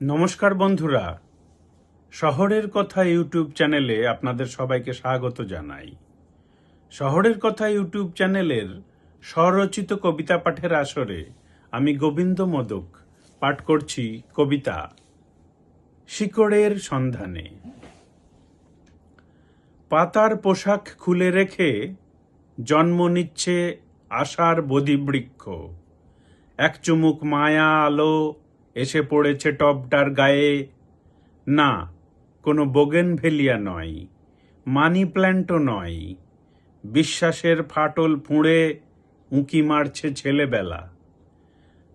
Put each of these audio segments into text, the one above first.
নমস্কার বন্ধুরা। শহরের কথা ইউটিউব চ্যানেলে আপনাদের সবাইকে স্বাগত জানাই। শহরের কথা ইউটিউব চ্যানেলের স্বরচিত কবিতা পাঠের আসরে আমি গোবিন্দ মোদক পাঠ করছি কবিতা শিকড়ের সন্ধানে। পাতার পোশাক খুলে রেখে জন্ম নিচ্ছে আশার বদিবৃক্ষ এক চুমুক মায়া আলো এসে পড়েছে টপটার গায়ে। না, কোনো বোগেন ভেলিয়া নয়, মানি প্ল্যান্টও নয়। বিশ্বাসের ফাটল ফুঁড়ে উঁকি মারছে ছেলেবেলা।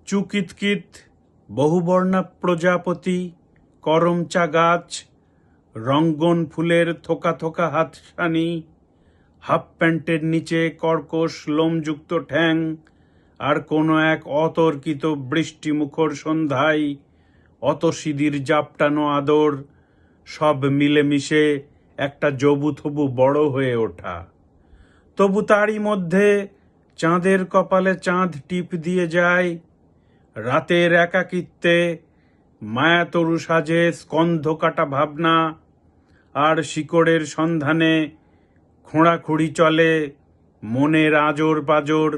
চুকিতকিত, বহুবর্ণা প্রজাপতি করমচা গাছ রঙ্গন ফুলের থোকা থোকা হাতছানি, হাফ প্যান্টের নিচে কর্কশ লোমযুক্ত ঠ্যাং আর কোনো এক অতর্কিত বৃষ্টিমুখর সন্ধ্যায় অত সিদির জাপটানো আদর, সব মিলেমিশে একটা জবুথবু বড় হয়ে ওঠা। তবু তারই মধ্যে চাঁদের কপালে চাঁদ টিপ দিয়ে যায়, রাতের একাকিত্বে মায়াতরু সাজে স্কন্ধ কাটা ভাবনা, আর শিকড়ের সন্ধানে খোঁড়াখুড়ি চলে মনের আজর পাজর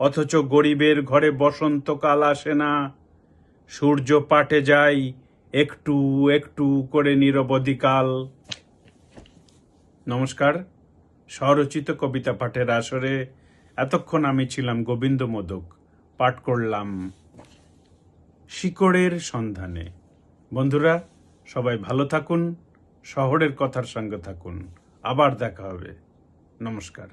অথচ গরিবের ঘরে বসন্তকাল আসে না। সূর্য পাটে যায় একটু একটু করে নিরবধিকাল নমস্কার, স্বরচিত কবিতা পাঠের আসরে এতক্ষণ আমি ছিলাম গোবিন্দ মোদক। পাঠ করলাম শিকড়ের সন্ধানে। বন্ধুরা, সবাই ভালো থাকুন, শহরের কথার সঙ্গে থাকুন। আবার দেখা হবে। নমস্কার।